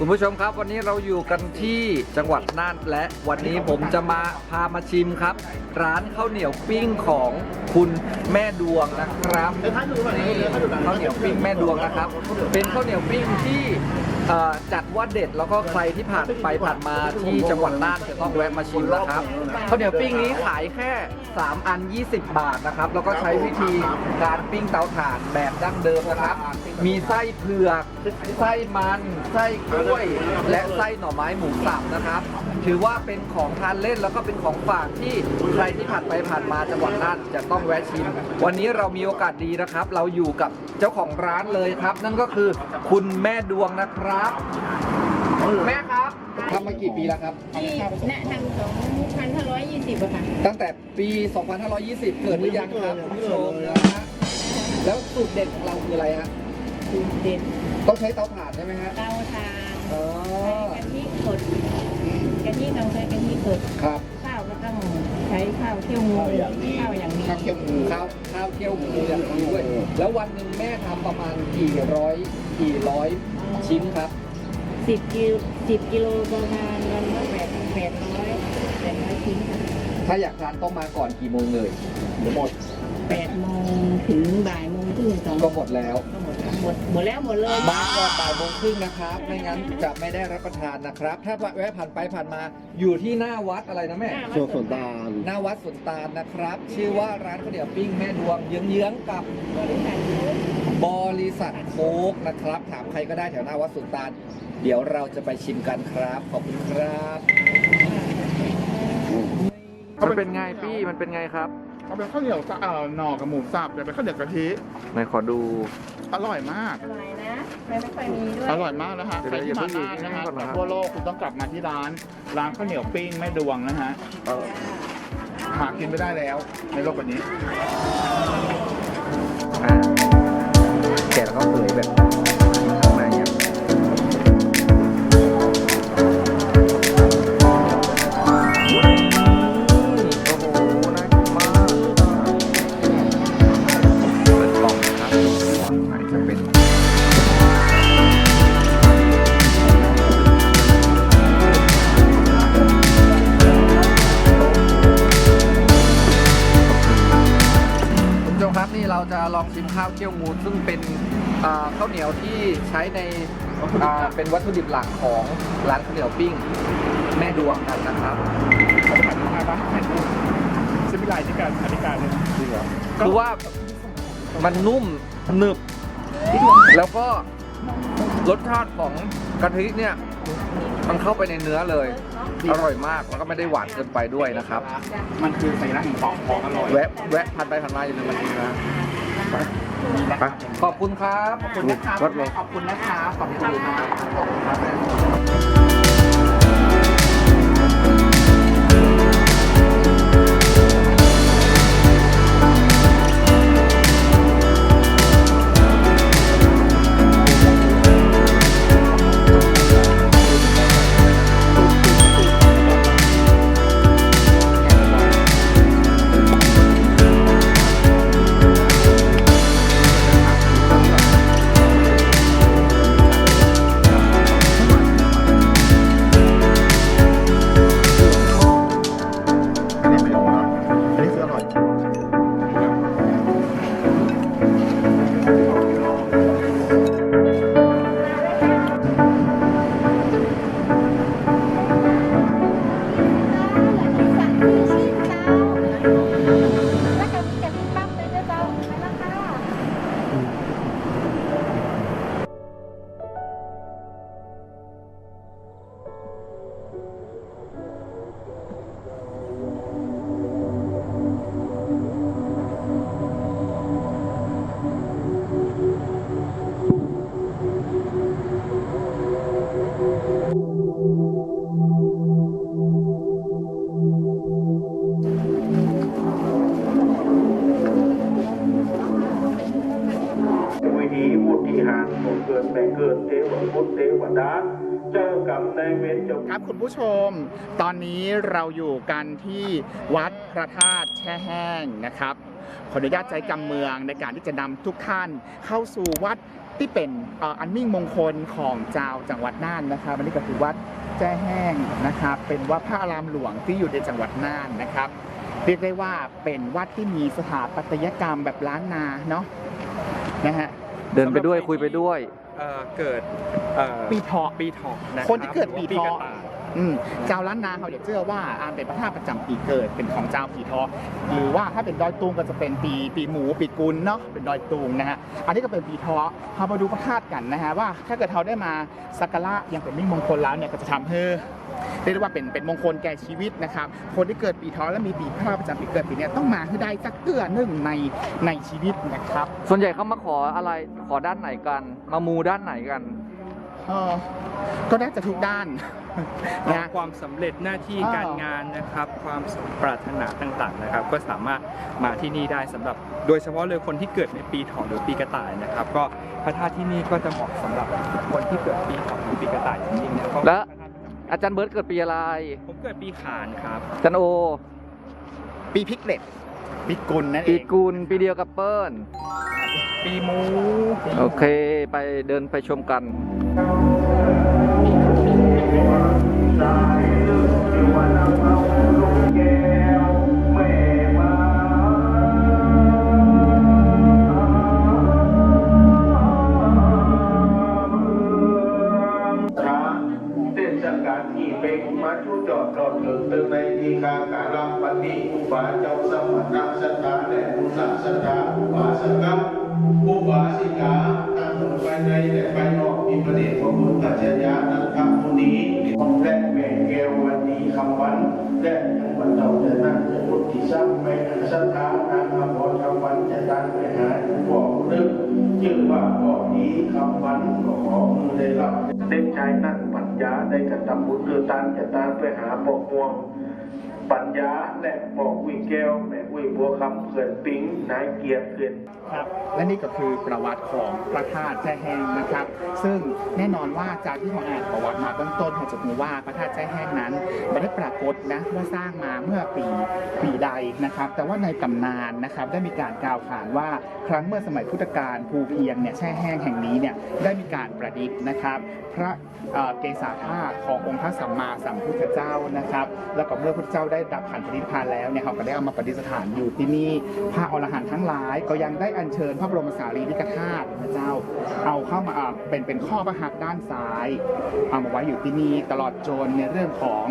คุณผู้ชมครับ วันนี้เราอยู่กันที่จังหวัดน่านและวันนี้ผมจะมาพามาชิมครับ ร้านข้าวเหนียวปิ้งของคุณแม่ดวงนะครับข้าวเหนียวปิ้งแม่ดวงนะครับ เป็นข้าวเหนียวปิ้งที่ เอ่อจัดว่าเด็ดแล้วก็ใครที่ผ่านไปผ่านมาที่จังหวัดน่านจะต้องแวะมาชิมนะครับข้าวเหนียวปิ้งนี้ขายแค่ 3 อัน 20 บาทนะครับ แล้วก็ใช้วิธีการปิ้งเตาถ่านแบบดั้งเดิมนะครับ มีไส้เผือกไส้มันไส้กล้วย และไส้หน่อไม้หมูสับนะครับ ถือว่าเป็นของทานเล่นแล้วก็เป็นของฝากที่ใครที่ผ่านไปผ่านมาจังหวัดน่านจะต้องแวะชิม วันนี้เรามีโอกาสดีนะครับ เราอยู่กับเจ้าของร้านเลยครับ นั่นก็คือคุณแม่ดวงนะครับ แม่ครับทำมากี่ปีแล้วครับ ที่แนะนำสองพันห้าร้อยยี่สิบอะค่ะตั้งแต่ปี 2520 เกิดหรือยังครับคุณผู้ชมนะฮะแล้วสูตรเด็ดของเราคืออะไรฮะสูตรเด็ดต้องใช้เตาถ่านใช่ไหมฮะ เตาถ่าน อ๋อใช้กะทิสดกะทิต้องใช้กะทิสดครับข้าวก็ต้องใช้ข้าวเคี่ยวงูข้าวอย่างนี้ข้าวเคี่ยวหมูข้าวข้าวเคี่ยวหมูอย่างนี้ด้วย แล้ววันหนึ่งแม่ทำประมาณกี่ร้อยกี่ร้อยชิ้นครับสิบกิโลสิบกิโลประมาณวันละแปดแปดร้อยแปดร้อยชิ้นค่ะถ้าอยากทานต้องมาก่อนกี่โมงเลยหมดแปดโมงถึงบ่ายโมงครึ่งสองก็หมดแล้ว ก็หมด หมดหมดแล้วหมดเลยมาก่อนบ่ายโมงครึ่งนะครับ ไม่งั้นจะไม่ได้รับประทานนะครับ ถ้าแวะผ่านไปผ่านมา อยู่ที่หน้าวัดอะไรนะแม่ช่วงสวนตาลหน้าวัดสวนตาลนะครับ ชื่อว่าร้านข้าวเหนียวปิ้งแม่ดวงเยื้องๆกับบริษัทบริษัทโค้กนะครับ ถามใครก็ได้แถวหน้าวัดสวนตาลเดี๋ยวเราจะไปชิมกันครับ ขอบคุณครับ มันเป็นไงพี่ มันเป็นไงครับ เอาเป็นข้าวเหนียวสะเอ่อหน่อกับหมูสับแต่เป็นข้าวเหนียวกะทิไหนขอดูอร่อยมาก อร่อยนะไม่ไม่ค่อยมีด้วยอร่อยมากนะฮะเดี๋ยวใครที่มาอย่าเพิ่งน่านนะฮะก่อนนะจากทั่วโลกคุณต้องกลับมาที่ร้าน ร้านข้าวเหนียวปิ้งแม่ดวงนะฮะหากินไม่ได้แล้วในโลกวันนี้ อ่าแกะแล้วก็เผยแบบ ลองชิมข้าวเกี๊ยวงูซึ่งเป็นอ่าข้าวเหนียวที่ใช้ในอ่าเป็นวัตถุดิบหลักของร้านข้าวเหนียวปิ้ง แม่ดวงกันนะครับซิมิลายที่การอธิการเลยคือว่ามันนุ่มหนึบ แล้วก็รสชาติของกะทิเนี่ยมันเข้าไปในเนื้อเลย อร่อยมากแล้วก็ไม่ได้หวานเกินไปด้วยนะครับ มันคือสัญลักษณ์ของของอร่อยแวะแวะผ่านไปผ่านมาอย่าลืมมากินนะ ไปไปขอบคุณครับ ขอบคุณนะครับรถเลยขอบคุณนะครับขอบคุณนะครับ ครับคุณผู้ชม ตอนนี้เราอยู่กันที่วัดพระธาตุแช่แห้งนะครับ ขออนุญาตใจกำเมืองในการที่จะนำทุกท่านเข้าสู่วัดที่เป็นอันมิ่งมงคลของเจ้าจังหวัดน่านนะครับอันนี้ก็คือวัดแจ้แห้งนะครับ เป็นวัดพระอารามหลวงที่อยู่ในจังหวัดน่านนะครับ เรียกได้ว่าเป็นวัดที่มีสถาปัตยกรรมแบบล้านนาเนาะนะฮะ เดินไปด้วยคุยไปด้วย เอ่อเกิดเอ่อปีเถาะปีเถาะนะรับคนที่เกิดปีหรือเถาะว่กระต่ายอืมเจ้าล้านนาเขาจะเชื่อว่าอานเป็นพระธาตุประจำปีเกิดเป็นของเจ้าผีทอหรือว่าถ้าเป็นดอยตุงก็จะเป็นปีปีหมูปีกุลเนาะเป็นดอยตุงนะฮะอันนี้ก็เป็นปีทอเรามาดูพระธาตุกันนะฮะว่าถ้าเกิดเขาได้มาสักการะอย่างเป็นมิ่งมงคลแล้วเนี่ยก็จะทำให้ เรียกได้ว่าเป็นเป็นมงคลแก่ชีวิตนะครับ คนที่เกิดปีทอและมีปีพระธาตุประจำปีเกิดปีเนี้ยต้องมาให้ได้สักเกือหนึ่งในในชีวิตนะครับ ส่วนใหญ่เขามาขออะไรขอด้านไหนกัน มามูด้านไหนกันเออก็น่าจะทุกด้านนะความสำเร็จหน้าที่อ่าการงานนะครับ ความสมปรารถนาต่างๆนะครับ ก็สามารถมาที่นี่ได้สำหรับ โดยเฉพาะเลยคนที่เกิดในปีเถาะหรือปีกระต่ายนะครับ ก็พระธาตุที่นี่ก็จะเหมาะสำหรับคนที่เกิดปีเถาะหรือปีกระต่ายจริงๆนะเพราะและว่ อาจารย์เบิร์ตเกิดปีอะไร ผมเกิดปีขานครับ อาจารย์โอ ปีพิกเล็ตปีกุลนั่นเอปีงกุลปีเดียวกับเปิ้ล ปีหมูโอเค ไปเดินไปชมกันช้ เป็นมาชุจอดรอดถึงตึงในทีคาการังปฏิอุบาเจ้าสมณะสถาและบุญสถาอุบาสกอุบาสิกาตั้งตนไปในและไปนอกมีประเดชพระคุณปัจจญานันทมุนีและแม่แก้ววันดีคำวันและยังวันเต่าจะนั่งจะพุทธิสัพไปหาสถานางอภรคำวันจะตั้งไปหาบอกนึกชื่อว่าบอกดีคำวันขอมือได้รับเด็กชายนั่น ญาได้กระทำบุญเดือตันจะตานไปหาบอกม่วง ปัญญาและบอกวิแก้วแม่วิบัวคำเขื่อนปิงนายเกียรติเขื่อน ครับ และนี่ก็คือประวัติของพระธาตุแช่แห้งนะครับ ซึ่งแน่นอนว่าจากที่เราอ่านประวัติมาเบื้องต้นเราจะรู้ว่าพระธาตุแช่แห้งนั้นไม่ได้ปรากฏนะว่าสร้างมาเมื่อปีปีใดนะครับ แต่ว่าในตำนานนะครับได้มีการกล่าวขานว่าครั้งเมื่อสมัยพุทธกาลภูเพียงเนี่ยแช่แห้งแห่งนี้เนี่ยได้มีการประดิษฐ์นะครับ พระเเกศาธาตุขององค์พระสัมมาสัมพุทธเจ้านะครับ แล้วก็เมื่อพระเจ้าได้ดับขันธนิพพานแล้วเนี่ยเขาก็ได้เอามาประดิษฐานอยู่ที่นี่พระอรหันต์ทั้งหลายก็ยังได้อัญเชิญพระบรมสารีริกธาตุพระเจ้า เอาเข้ามาเป็นเป็นข้อพระหัตด้านซ้าย เอามาไว้อยู่ที่นี่ตลอดจนในเรื่องของ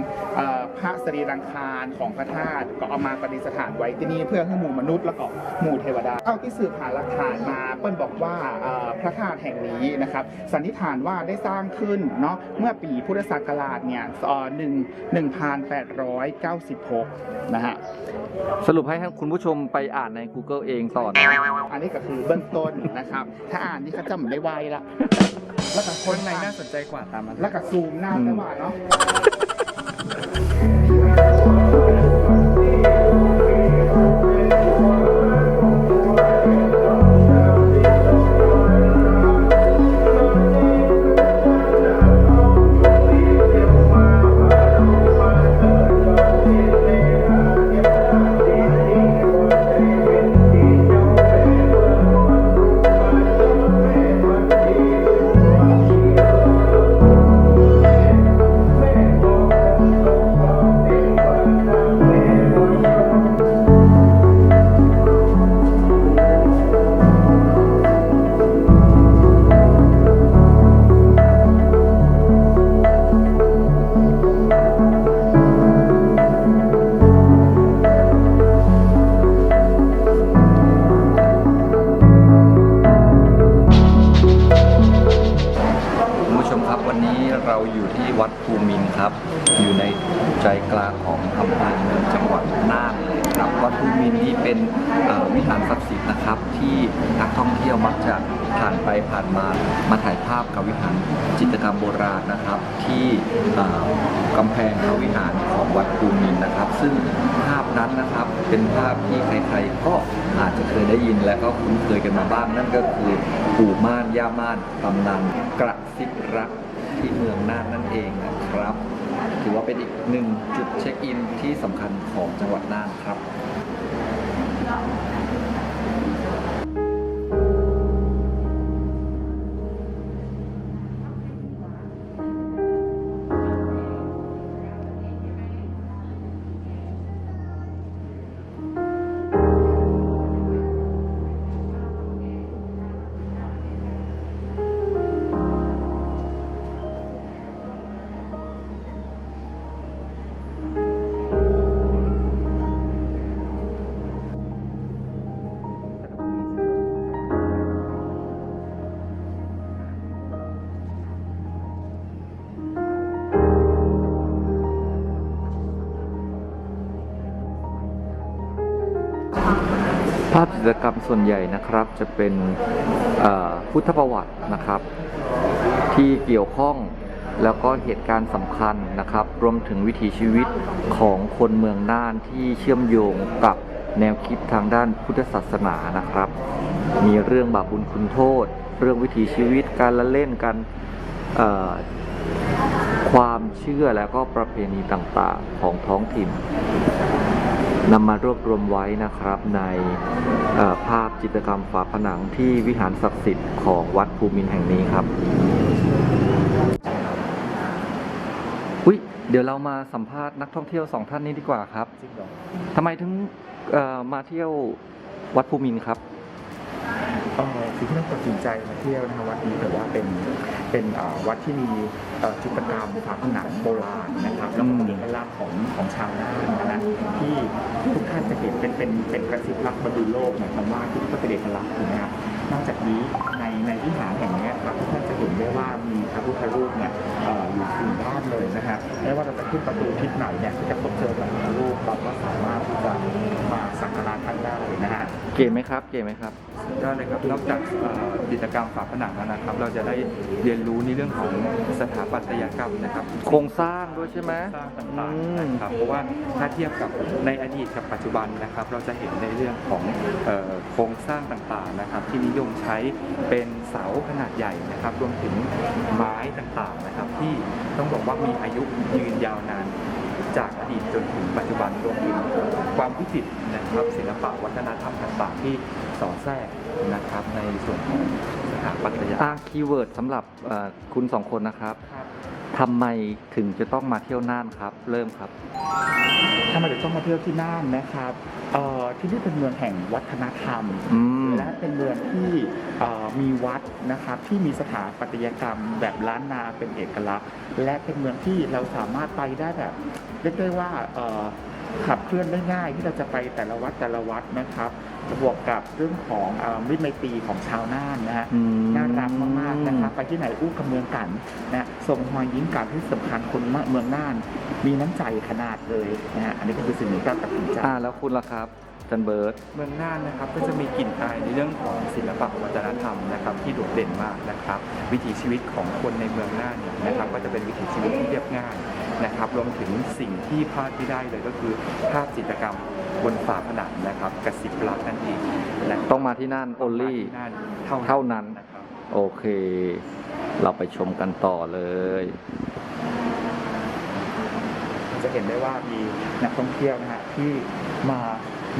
พระสรีรังคารของพระธาตุก็เอามาประดิษฐานไว้ที่นี่เพื่อให้หมู่มนุษย์แล้วก็หมู่เทวดาเท่าที่สืบหาหลักฐานมาเปิ้ลบอกว่าพระธาตุแห่งนี้นะครับสันนิษฐานว่าได้สร้างขึ้นเนาะเมื่อปีพุทธศักราชเนี่ยหนึ่งหนึ่งพันแปดร้อยเก้าสิบหกนะฮะสรุปให้คุณผู้ชมไปอ่านใน Google เองต่อนะอันนี้ก็คือเบื้องต้นนะครับ ถ้าอ่านนี่เขาจำได้ไวละแล้วก็คคนนในน่าสนใจกว่าตามมาแล้วก็ซูมหน้าได้ว่าเนาะ ใครๆก็อาจจะเคยได้ยินและก็คุ้นเคยกันมาบ้าง นั่นก็คือปู่ม่านย่าม่านตำนานกระซิบรักที่เมืองน่านนั่นเองนะครับ ถือว่าเป็นอีกหนึ่งจุดเช็คอินที่สำคัญของจังหวัดน่านครับ จกรรมส่วนใหญ่นะครับจะเป็นพุทธประวัตินะครับ ที่เกี่ยวข้องแล้วก็เหตุการณ์สำคัญนะครับ รวมถึงวิถีชีวิตของคนเมืองน่านที่เชื่อมโยงกับแนวคิดทางด้านพุทธศาสนานะครับ มีเรื่องบาปบุญคุณโทษ เรื่องวิถีชีวิตการละเล่นกันความเชื่อแล้วก็ประเพณีต่างๆของท้องถิ่น นำมารวบรวมไว้นะครับในภาพจิตรกรรมฝาผนังที่วิหารศักดิ์สิทธิ์ของวัดภูมินแห่งนี้ครับอุ้ยเดี๋ยวเรามาสัมภาษณ์นักท่องเที่ยวสองท่านนี้ดีกว่าครับทำไมถึงมาเที่ยววัดภูมินครับอ่อสิ่งที่เราตัดสินใจมาเที่ยวนะครับวัดนี้แต่ว่าเป็น เป็นเอ่อวัดที่มีเอ่อจิตรกรรมฝาผนังโบราณนะครับแล้วก็เป็นเอกลักษณ์ของของชาวน่านนะนะที่ทุกท่านจะเห็นเป็นเป็นเป็นกระสิบรักบรรลุโลกหมายความว่าที่ก็เป็นเอกลักษณ์นะครับนอกจากนี้ในในวิหารแห่งนี้ครับทุกท่านจะเห็นได้ว่ามีพระพุทธรูปเนี่ยเอ่ออยู่สี่ด้านเลยนะฮะไม่ว่าเราจะขึ้นประตูทิศไหนเนี่ยจะพบเจอพระพุทธรูปเราก็สามารถที่จะมาสักการะท่านได้นะฮะ เก๋ไหมครับ เก๋ไหมครับก็เลยครับนอกจากเอ่อกิจกรรมฝาผนังแล้วนะครับ เราจะได้เรียนรู้ในเรื่องของสถาปัตยกรรมนะครับ โครงสร้างด้วยใช่ไหมสร้างต่างๆนะครับเพราะว่าถ้าเทียบกับในอดีตกับปัจจุบันนะครับ เราจะเห็นในเรื่องของเอ่อโครงสร้างต่างๆนะครับ ที่นิยมใช้เป็นเสาขนาดใหญ่นะครับ รวมถึงไม้ต่างๆนะครับ ที่ต้องบอกว่ามีอายุยืนยาวนาน จากอดีตจนถึงปัจจุบันรวมถึงความวิจิตรนะครับศิลปะวัฒนธรรมต่างๆที่สอดแทรกนะครับในส่วนของสถาปัตยกรรม อ่าคีย์เวิร์ดสำหรับเอ่อคุณสองคนนะครับ ทำไมถึงจะต้องมาเที่ยวน่านครับ เริ่มครับถ้ามาเดี๋ยวต้องมาเที่ยวที่น่านนะครับเอ่อที่นี่เป็นเมืองแห่งวัฒนธรรม อืม และเป็นเมืองที่เอ่อมีวัดนะครับที่มีสถาปัตยกรรมแบบล้านนาเป็นเอกลักษณ์ และเป็นเมืองที่เราสามารถไปได้แบบเรียกได้ว่าเอ่อขับเคลื่อนได้ง่ายที่เราจะไปแต่ละวัดแต่ละวัดนะครับ บวกกับเรื่องของเอ่อมิตรไมตรีของชาวน่านนะฮะอืมน่ารักมากๆนะครับไปที่ไหนอู้กับเมืองกันนะส่งรอยยิ้มกันที่สำคัญคนเมืองน่าน มีน้ำใจขนาดเลยนะฮะอันนี้ก็คือสิ่งหนึ่งที่เราตัดสินใจอ่าแล้วคุณล่ะครับ จันเบิร์ตเมืองน่านนะครับก็จะมีกลิ่นอายในเรื่องของศิลปะวัฒนธรรมนะครับที่โดดเด่นมากนะครับ วิถีชีวิตของคนในเมืองน่านเนี่ยนะครับก็จะเป็นวิถีชีวิตที่เรียบง่ายนะครับรวมถึงสิ่งที่พลาดไม่ได้เลยก็คือภาพจิตรกรรมบนฝาผนังนะครับกระสิบรักนั่นเองและต้องมาที่น่าน only ที่น่านเท่าเท่านั้นนะครับโอเค เราไปชมกันต่อเลยจะเห็นได้ว่ามีนักท่องเที่ยวนะฮะที่มา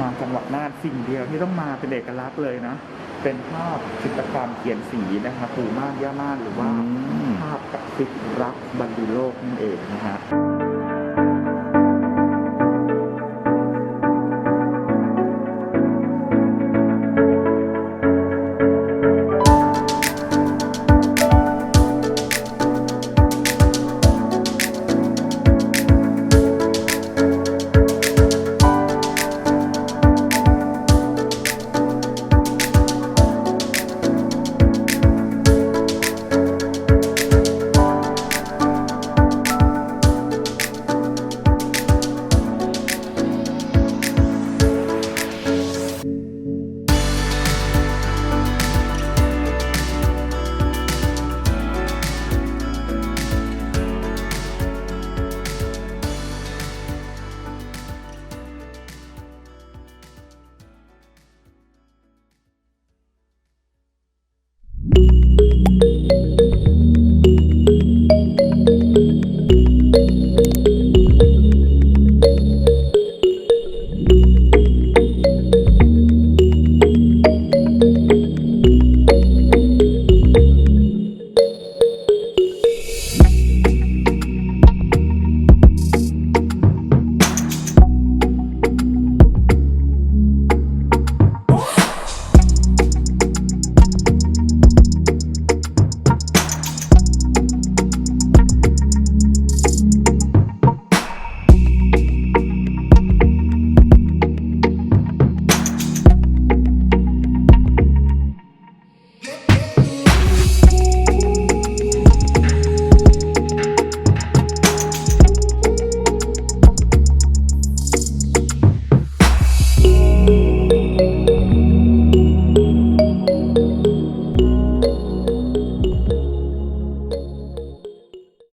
มาจังหวัดน่านสิ่งเดียวที่ต้องมาเป็นเอกลักษณ์เลยนะ เป็นภาพจิตรกรรมเขียนสีนะครับปูม่านย่าม่านหรือว่าอืมภาพกับสิบรักบรรลุโลกนั่นเองนะฮะ